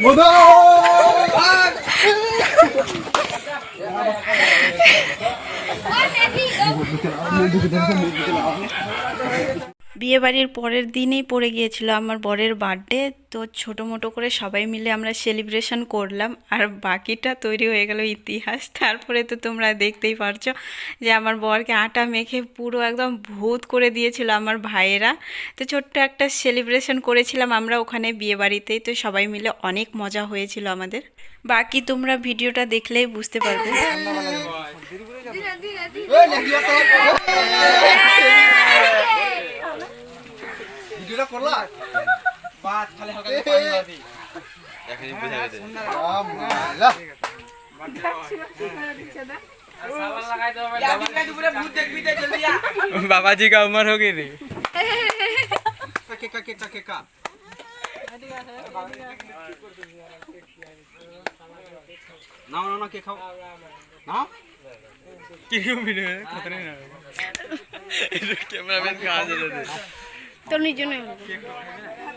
বিয়ে বাড়ির পরের দিনেই পড়ে গিয়েছিল আমার বরের বার্থডে তো ছোটো মোটো করে সবাই মিলে আমরা সেলিব্রেশন করলাম। আর বাকিটা তৈরি হয়ে গেল ইতিহাস। তারপরে তো তোমরা দেখতেই পারছ যে আমার বরকে আটা মেখে পুরো একদম ভূত করে দিয়েছিল আমার ভাইয়েরা। তো ছোট্ট একটা সেলিব্রেশন করেছিলাম আমরা ওখানে বিয়ে বাড়িতেই তো সবাই মিলে অনেক মজা হয়েছিল আমাদের। বাকি তোমরা ভিডিওটা দেখলেই বুঝতে পারবে। ভিডিওটা করলা বাস খালি হালকা করে পানি মারবি এখনই বুঝা গেছে আমলা সাবান লাগাই দাও ভাই দিন দুপুরে ভূত দেখবি দেখ জলদি আ बाबाजी का उम्र हो गई थी কেকা কেকা কেকা নাও নাও না কে খাও নাও क्यों वीडियो है खतरे ना कैमरा मैन कहां से लेते তোর নিজনে ভিডিও না বলে